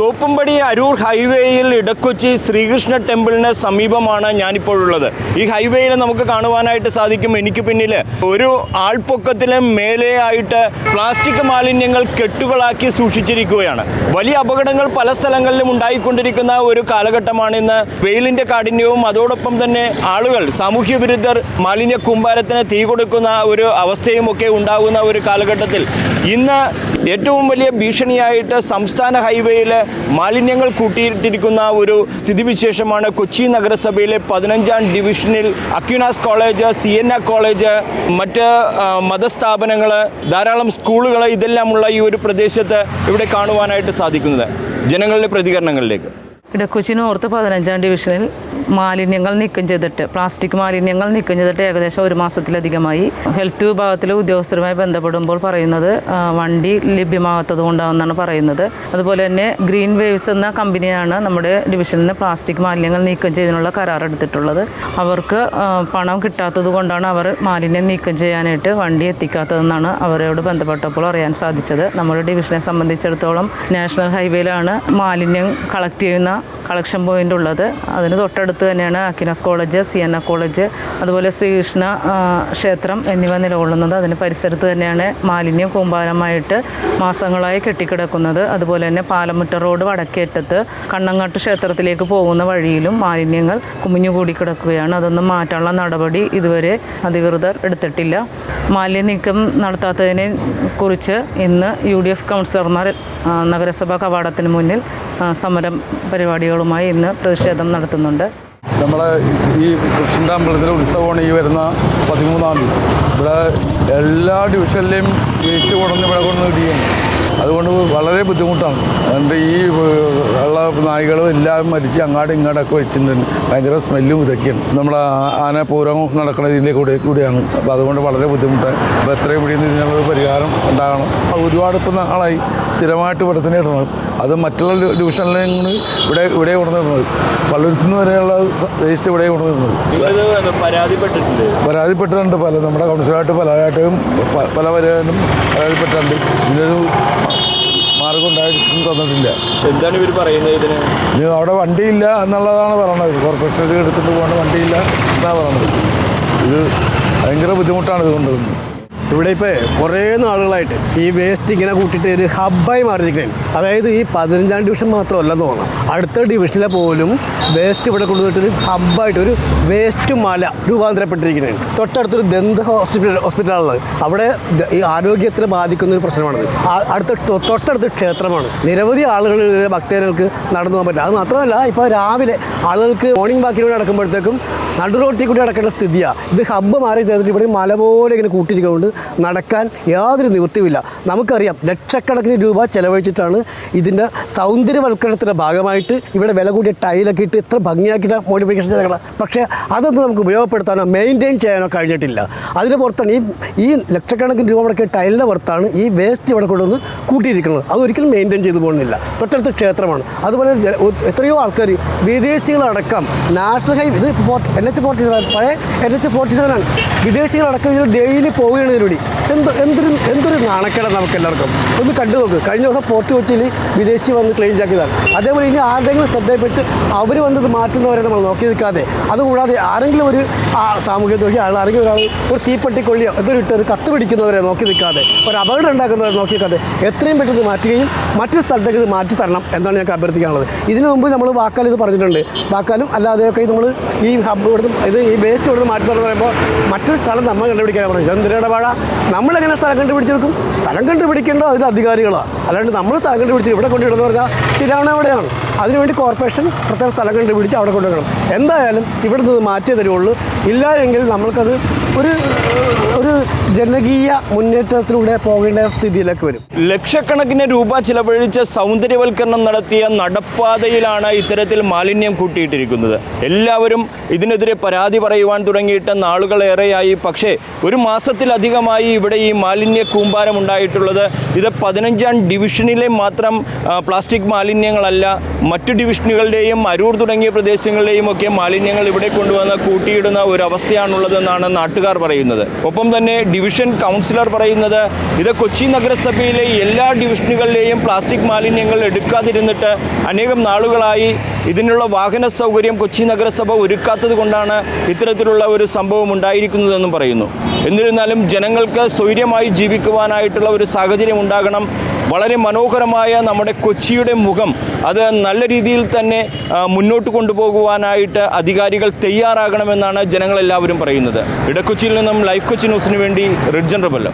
തോപ്പുംപടി അരൂർ ഹൈവേയിൽ ഇടക്കൊച്ചി ശ്രീകൃഷ്ണ ടെമ്പിളിന് സമീപമാണ് ഞാനിപ്പോഴുള്ളത്. ഈ ഹൈവേയിൽ നമുക്ക് കാണുവാനായിട്ട് സാധിക്കും. എനിക്ക് പിന്നിൽ ഒരു ആൾപ്പൊക്കത്തിന് മേലെയായിട്ട് പ്ലാസ്റ്റിക് മാലിന്യങ്ങൾ കെട്ടുകളാക്കി സൂക്ഷിച്ചിരിക്കുകയാണ്. വലിയ അപകടങ്ങൾ പല സ്ഥലങ്ങളിലും ഉണ്ടായിക്കൊണ്ടിരിക്കുന്ന ഒരു കാലഘട്ടമാണ് ഇന്ന്. വെയിലിന്റെ കാഠിന്യവും അതോടൊപ്പം തന്നെ ആളുകൾ സാമൂഹ്യ വിരുദ്ധർ മാലിന്യ കൂമ്പാരത്തിന് തീ കൊടുക്കുന്ന ഒരു അവസ്ഥയും ഒക്കെ ഉണ്ടാകുന്ന ഒരു കാലഘട്ടത്തിൽ. ഇന്ന് ഏറ്റവും വലിയ ഭീഷണിയായിട്ട് സംസ്ഥാന ഹൈവേയിൽ മാലിന്യങ്ങൾ കൂട്ടിയിട്ടിരിക്കുന്ന ഒരു സ്ഥിതിവിശേഷമാണ് കൊച്ചി നഗരസഭയിലെ പതിനഞ്ചാം ഡിവിഷനിൽ Aquinas college C N college മറ്റ് മതസ്ഥാപനങ്ങൾ ധാരാളം സ്കൂളുകൾ ഇതെല്ലാമുള്ള ഈ ഒരു പ്രദേശത്ത് ഇവിടെ കാണുവാനായിട്ട് സാധിക്കുന്നത്. ജനങ്ങളുടെ പ്രതികരണങ്ങളിലേക്ക്. ഇടക്കൊച്ചി ഓർത്ത് പതിനഞ്ചാം ഡിവിഷനിൽ മാലിന്യങ്ങൾ നീക്കം ചെയ്തിട്ട് പ്ലാസ്റ്റിക് മാലിന്യങ്ങൾ നീക്കം ചെയ്തിട്ട് ഏകദേശം ഒരു മാസത്തിലധികമായി ഹെൽത്ത് വിഭാഗത്തിലെ ഉദ്യോഗസ്ഥരുമായി ബന്ധപ്പെടുമ്പോൾ പറയുന്നത് വണ്ടി ലഭ്യമാകാത്തത് കൊണ്ടാണെന്നാണ് പറയുന്നത്. അതുപോലെ തന്നെ ഗ്രീൻ വേവ്സ് എന്ന കമ്പനിയാണ് നമ്മുടെ ഡിവിഷനിൽ നിന്ന് പ്ലാസ്റ്റിക് മാലിന്യങ്ങൾ നീക്കം ചെയ്യുന്നതിനുള്ള കരാർ എടുത്തിട്ടുള്ളത്. അവർക്ക് പണം കിട്ടാത്തത് കൊണ്ടാണ് അവർ മാലിന്യം നീക്കം ചെയ്യാനായിട്ട് വണ്ടി എത്തിക്കാത്തതെന്നാണ് അവരോട് ബന്ധപ്പെട്ടപ്പോൾ അറിയാൻ സാധിച്ചത്. നമ്മുടെ ഡിവിഷനെ സംബന്ധിച്ചിടത്തോളം നാഷണൽ ഹൈവേയിലാണ് മാലിന്യം കളക്ട് ചെയ്യുന്ന കളക്ഷൻ പോയിന്റ് ഉള്ളത്. അതിന് തൊട്ടടുത്ത് തന്നെയാണ് Aquinas college C N A college അതുപോലെ ശ്രീകൃഷ്ണ ക്ഷേത്രം എന്നിവ നിലകൊള്ളുന്നത്. അതിന് പരിസരത്ത് തന്നെയാണ് മാലിന്യം കൂമ്പാരമായിട്ട് മാസങ്ങളായി കെട്ടിക്കിടക്കുന്നത്. അതുപോലെ തന്നെ പാലമുറ്റ റോഡ് വടക്കേറ്റത്ത് കണ്ണങ്ങാട്ട് ക്ഷേത്രത്തിലേക്ക് പോകുന്ന വഴിയിലും മാലിന്യങ്ങൾ കുമിഞ്ഞുകൂടി കിടക്കുകയാണ് അതൊന്നും മാറ്റാനുള്ള നടപടി ഇതുവരെ അധികൃതർ എടുത്തിട്ടില്ല. മാലിന്യ നീക്കം നടത്താത്തതിനെ കുറിച്ച് ഇന്ന് യു ഡി എഫ് കൗൺസിലർമാർ നഗരസഭാ കവാടത്തിന് മുന്നിൽ സമരം പരിപാടികളുമായി ഇന്ന് പ്രതിഷേധം നടത്തുന്നുണ്ട്. നമ്മളെ ഈ കൃഷ്ണന്റെ ഉത്സവമാണ് ഈ വരുന്ന പതിമൂന്നാം തീയതി. ഇവിടെ എല്ലാ ഡിവിഷനിലെയും വേസ്റ്റ് കൊണ്ടുവന്ന് ഇവിടെ കൊണ്ടുവന്ന് അതുകൊണ്ട് വളരെ ബുദ്ധിമുട്ടാണ്. അതുകൊണ്ട് ഈ ഉള്ള നായ്കളും എല്ലാം മരിച്ച് അങ്ങാടും ഇങ്ങോട്ടൊക്കെ വെച്ചിട്ടുണ്ട്. ഭയങ്കര സ്മെല്ലും ഇതൊക്കെയാണ്. നമ്മൾ ആന പൂരം നടക്കുന്ന ഇതിന്റെ കൂടെ കൂടിയാണ്. അപ്പോൾ അതുകൊണ്ട് വളരെ ബുദ്ധിമുട്ടാണ്. അപ്പോൾ എത്രയും പിടിയുന്ന ഇതിനുള്ളൊരു പരിഹാരം ഉണ്ടാകണം. ഒരുപാട് ഇപ്പം നാളായി സ്ഥിരമായിട്ട് ഇവിടെ തന്നെ ഇടണം അത് മറ്റുള്ള ഡിവിഷനിലെ ഇവിടെ ഇവിടെ കൊണ്ടുവരുന്നത്. പള്ളുരുത്തുനിന്ന് വരെയുള്ള വേസ്റ്റ് ഇവിടെ കൊണ്ടുവരുന്നത്. പരാതിപ്പെട്ടിട്ടുണ്ട്? പരാതിപ്പെട്ടിട്ടുണ്ട് പല. നമ്മുടെ കൗൺസിലായിട്ട് പലതായിട്ടും പല പരാതിയും പരാതിപ്പെട്ടിട്ടുണ്ട്. ഇതിനൊരു മാർഗം ഉണ്ടായിട്ടും തന്നിട്ടില്ല. എന്താണ് ഇവർ പറയുന്നത് ഇതിന്? ഇനി അവിടെ വണ്ടിയില്ല എന്നുള്ളതാണ് പറയണത്. കോർപ്പറേഷൻ എടുത്തിട്ട് പോകേണ്ട വണ്ടിയില്ല എന്നാണ് പറയണത്. ഇത് ഭയങ്കര ബുദ്ധിമുട്ടാണ് ഇത് കൊണ്ടുവരുന്നത് ഇവിടെ ഇപ്പോൾ കുറേ നാളുകളായിട്ട് ഈ വേസ്റ്റ് ഇങ്ങനെ കൂട്ടിയിട്ട് ഒരു ഹബ്ബായി മാറിയിരിക്കുകയാണ്. അതായത് ഈ പതിനഞ്ചാം ഡിവിഷൻ മാത്രമല്ല തോന്നണം. അടുത്ത ഡിവിഷനിലെ പോലും വേസ്റ്റ് ഇവിടെ കൊണ്ടുവന്നിട്ടൊരു ഹബ്ബായിട്ട് ഒരു വേസ്റ്റ് മല രൂപാന്തരപ്പെട്ടിരിക്കുകയാണ്. തൊട്ടടുത്തൊരു ദന്ത ഹോസ്പിറ്റൽ ഹോസ്പിറ്റലാണ് അവിടെ ഈ ആരോഗ്യത്തിനെ ബാധിക്കുന്ന ഒരു പ്രശ്നമാണത്. അടുത്ത തൊട്ടടുത്ത് ക്ഷേത്രമാണ്. നിരവധി ആളുകൾ ഭക്തജനങ്ങൾക്ക് നടന്നു പോകാൻ പറ്റില്ല. അത് മാത്രമല്ല ഇപ്പോൾ രാവിലെ ആളുകൾക്ക് മോർണിംഗ് വാക്കിലൂടെ നടക്കുമ്പോഴത്തേക്കും നടു റോട്ടിൽ കൂടി നടക്കേണ്ട സ്ഥിതിയാണ് ഇത് ഹബ്ബ് മാറി ചേർത്തിട്ട് ഇവിടെ മല പോലെ ഇങ്ങനെ കൂട്ടിയിരിക്കൊണ്ട് നടക്കാൻ യാതൊരു നിവൃത്തിയുമില്ല. നമുക്കറിയാം ലക്ഷക്കണക്കിന് രൂപ ചെലവഴിച്ചിട്ടാണ് ഇതിന്റെ സൗന്ദര്യവൽക്കരണത്തിന്റെ ഭാഗമായിട്ട് ഇവിടെ വില കൂടിയ ടൈലൊക്കെ ഇട്ട് ഇത്ര ഭംഗിയാക്കിയിട്ട് മോഡിഫിക്കേഷൻ ചെയ്തേക്കണം. പക്ഷേ അതൊന്നും നമുക്ക് ഉപയോഗപ്പെടുത്താനോ മെയിന്റെയിൻ ചെയ്യാനോ കഴിഞ്ഞിട്ടില്ല. അതിന് പുറത്താണ് ഈ ഈ ലക്ഷക്കണക്കിന് രൂപ മുടക്കിയ ടൈലിന്റെ പുറത്താണ് ഈ വേസ്റ്റ് ഇവിടെ കൊണ്ടുവന്ന് കൂട്ടിയിരിക്കുന്നത്. അത് ഒരിക്കലും മെയിന്റെയിൻ ചെയ്തു പോകുന്നില്ല. തൊട്ടടുത്ത് ക്ഷേത്രമാണ്. അതുപോലെ എത്രയോ ആൾക്കാർ വിദേശികളടക്കം നാഷണൽ ഹൈവേ ഇത് എൻ എച്ച് ഫോർട്ടി സെവൻ പഴയ എൻ എച്ച് ഫോർട്ടി സെവൻ ആണ്. വിദേശികളടക്കം ഇതിൽ ഡെയിലി പോവുകയാണ് ഇതിലൂടെ. എന്ത് എന്തൊരു എന്തൊരു നാണക്കേട നമുക്ക് എല്ലാവർക്കും ഒന്ന് കണ്ടു നോക്ക്. കഴിഞ്ഞ ദിവസം പോർട്ട് കൊച്ചിയിൽ വിദേശി വന്ന് ക്ലെയിം ചാക്കിയതാണ് അതേപോലെ ഇനി ആരുടെങ്കിലും ശ്രദ്ധയിൽപ്പെട്ട് അവർ വന്നത് മാറ്റുന്നവരെ നമ്മൾ നോക്കി നിൽക്കാതെ. അതുകൂടാതെ ആരെങ്കിലും ഒരു സാമൂഹ്യ ദ്രോഹി ആൾ ആരെങ്കിലും ഒരാൾ ഒരു തീപ്പെട്ടി കൊള്ളിയോ എന്തൊരു ഇട്ട് ഒരു കത്ത് പിടിക്കുന്നവരെ നോക്കി നിൽക്കാതെ. ഒരു അപകടം ഉണ്ടാക്കുന്നവരെ നോക്കി നിൽക്കാതെ. എത്രയും പെട്ടെന്ന് മാറ്റുകയും മറ്റൊരു സ്ഥലത്തേക്ക് ഇത് മാറ്റി തരണം എന്നാണ് ഞങ്ങൾക്ക് അഭ്യർത്ഥിക്കാനുള്ളത്. ഇതിനു മുമ്പ് നമ്മൾ വാക്കാൽ ഇത് പറഞ്ഞിട്ടുണ്ട്. വാക്കാലും അല്ലാതെയൊക്കെ നമ്മൾ ഈ ഹബ്ബ് ഇവിടുന്ന് ഇത് ഈ വേസ്റ്റ് ഇവിടുന്ന് മാറ്റി പറയുമ്പോൾ മറ്റൊരു സ്ഥലം നമ്മൾ കണ്ടുപിടിക്കാൻ പറഞ്ഞു ഇടപാട നമ്മളെങ്ങനെ സ്ഥലം കണ്ടുപിടിച്ചെടുക്കും സ്ഥലം കണ്ടുപിടിക്കേണ്ടോ അതിൽ അധികാരികളാണ് അല്ലാണ്ട് നമ്മൾ സ്ഥലം കണ്ടുപിടിച്ച് ഇവിടെ കൊണ്ടുവിടുന്ന പറഞ്ഞാൽ ശരിയാവണ എവിടെയാണ്? അതിനുവേണ്ടി കോർപ്പറേഷൻ പ്രത്യേക സ്ഥലം കണ്ടുപിടിച്ച് അവിടെ കൊണ്ടുവരണം. എന്തായാലും ഇവിടെ നിന്ന് മാറ്റിയേ തരുള്ളൂ. ഇല്ല എങ്കിൽ നമ്മൾക്കത് ഒരു ഒരു ജനകീയ മുന്നേറ്റത്തിലൂടെ പോകേണ്ട സ്ഥിതിയിലേക്ക് വരും. ലക്ഷക്കണക്കിന് രൂപ ചിലവഴിച്ച് സൗന്ദര്യവൽക്കരണം നടത്തിയ നടപ്പാതയിലാണ് ഇത്തരത്തിൽ മാലിന്യം കൂട്ടിയിട്ടിരിക്കുന്നത്. എല്ലാവരും ഇതിനെതിരെ പരാതി പറയുവാൻ തുടങ്ങിയിട്ട് നാളുകളേറെയായി പക്ഷേ ഒരു മാസത്തിലധികമായി ഇവിടെ ഈ മാലിന്യ കൂമ്പാരം ഉണ്ടായിട്ടുള്ളത്. ഇത് പതിനഞ്ചാം ഡിവിഷനിലെ മാത്രം പ്ലാസ്റ്റിക് മാലിന്യങ്ങളല്ല മറ്റു ഡിവിഷനുകളുടെയും അരൂർ തുടങ്ങിയ പ്രദേശങ്ങളുടെയും ഒക്കെ മാലിന്യങ്ങൾ ഇവിടെ കൊണ്ടുവന്ന് കൂട്ടിയിടുന്ന ഒരവസ്ഥയാണുള്ളതെന്നാണ് നാട്ടുകാർ പറയുന്നത്. ഒപ്പം തന്നെ ഡിവിഷൻ കൗൺസിലർ പറയുന്നത് ഇത് കൊച്ചി നഗരസഭയിലെ എല്ലാ ഡിവിഷനുകളിലെയും പ്ലാസ്റ്റിക് മാലിന്യങ്ങൾ എടുക്കാതിരുന്നിട്ട് അനേകം നാളുകളായി ഇതിനുള്ള വാഹന സൗകര്യം കൊച്ചി നഗരസഭ ഒരുക്കാത്തത് കൊണ്ടാണ് ഇത്തരത്തിലുള്ള ഒരു സംഭവം ഉണ്ടായിരിക്കുന്നതെന്നും പറയുന്നു. എന്നിരുന്നാലും ജനങ്ങൾക്ക് സ്വൈര്യമായി ജീവിക്കുവാനായിട്ടുള്ള ഒരു സാഹചര്യം ഉണ്ടാകണം. വളരെ മനോഹരമായ നമ്മുടെ കൊച്ചിയുടെ മുഖം അത് നല്ല രീതിയിൽ തന്നെ മുന്നോട്ട് കൊണ്ടുപോകുവാനായിട്ട് അധികാരികൾ തയ്യാറാകണമെന്നാണ് ജനങ്ങളെല്ലാവരും പറയുന്നത്. ഇടക്കൊച്ചിയിൽ നിന്നും ലൈഫ് കൊച്ചി ന്യൂസിന് വേണ്ടി റിഡ്ജൻ റബല്ലോ.